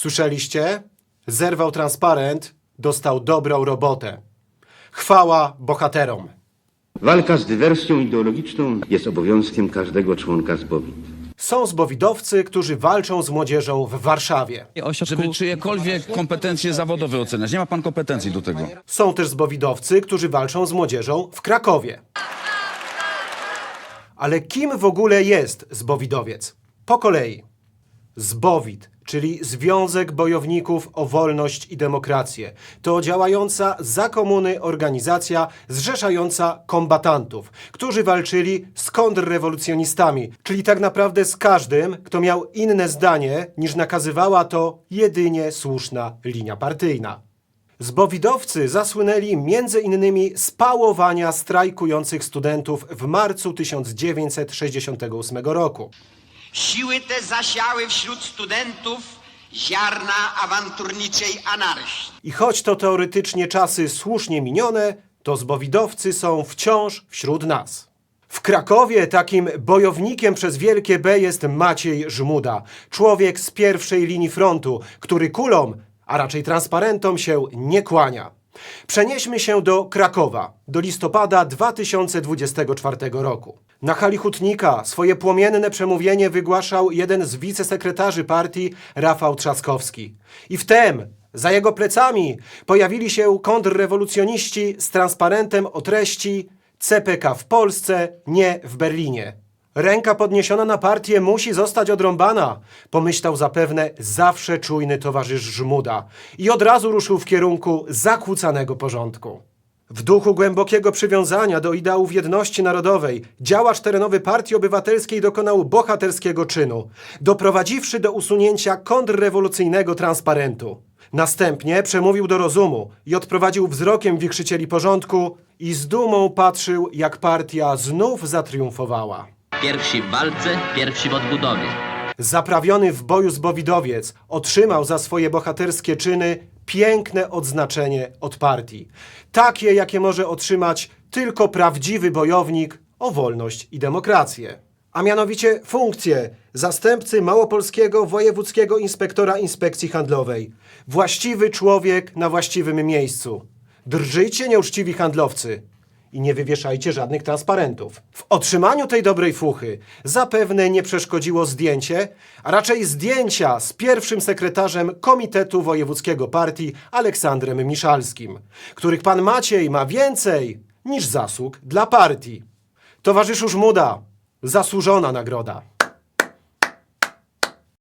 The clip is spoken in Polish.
Słyszeliście? Zerwał transparent, dostał dobrą robotę. Chwała bohaterom. Walka z dywersją ideologiczną jest obowiązkiem każdego członka zbowit. Są zbowidowcy, którzy walczą z młodzieżą w Warszawie. Żeby czyjekolwiek kompetencje zawodowe oceniać. Nie ma pan kompetencji do tego. Są też zbowidowcy, którzy walczą z młodzieżą w Krakowie. Ale kim w ogóle jest zbowidowiec? Po kolei. Zbowid, czyli Związek Bojowników o Wolność i Demokrację. To działająca za komuny organizacja zrzeszająca kombatantów, którzy walczyli z kontrrewolucjonistami, czyli tak naprawdę z każdym, kto miał inne zdanie niż nakazywała to jedynie słuszna linia partyjna. Zbowidowcy zasłynęli innymi z pałowania strajkujących studentów w marcu 1968 roku. Siły te zasiały wśród studentów ziarna awanturniczej anarchii. I choć to teoretycznie czasy słusznie minione, to zbowidowcy są wciąż wśród nas. W Krakowie takim bojownikiem przez wielkie B jest Maciej Żmuda, człowiek z pierwszej linii frontu, który kulom, a raczej transparentom się nie kłania. Przenieśmy się do Krakowa, do listopada 2024 roku. Na hali Hutnika swoje płomienne przemówienie wygłaszał jeden z wicesekretarzy partii, Rafał Trzaskowski. I wtem, za jego plecami, pojawili się kontrrewolucjoniści z transparentem o treści CPK w Polsce, nie w Berlinie. Ręka podniesiona na partię musi zostać odrąbana, pomyślał zapewne zawsze czujny towarzysz Żmuda i od razu ruszył w kierunku zakłócanego porządku. W duchu głębokiego przywiązania do ideałów jedności narodowej, działacz terenowy Partii Obywatelskiej dokonał bohaterskiego czynu, doprowadziwszy do usunięcia kontrrewolucyjnego transparentu. Następnie przemówił do rozumu i odprowadził wzrokiem wichrzycieli porządku i z dumą patrzył, jak partia znów zatriumfowała. Pierwsi w walce, pierwsi w odbudowie. Zaprawiony w boju zbowidowiec otrzymał za swoje bohaterskie czyny piękne odznaczenie od partii. Takie, jakie może otrzymać tylko prawdziwy bojownik o wolność i demokrację. A mianowicie funkcję zastępcy Małopolskiego Wojewódzkiego Inspektora Inspekcji Handlowej. Właściwy człowiek na właściwym miejscu. Drżyjcie nieuczciwi handlowcy i nie wywieszajcie żadnych transparentów. W otrzymaniu tej dobrej fuchy zapewne nie przeszkodziło zdjęcie, a raczej zdjęcia z pierwszym sekretarzem Komitetu Wojewódzkiego Partii Aleksandrem Miszalskim, których pan Maciej ma więcej niż zasług dla partii. Towarzyszu Żmuda, zasłużona nagroda.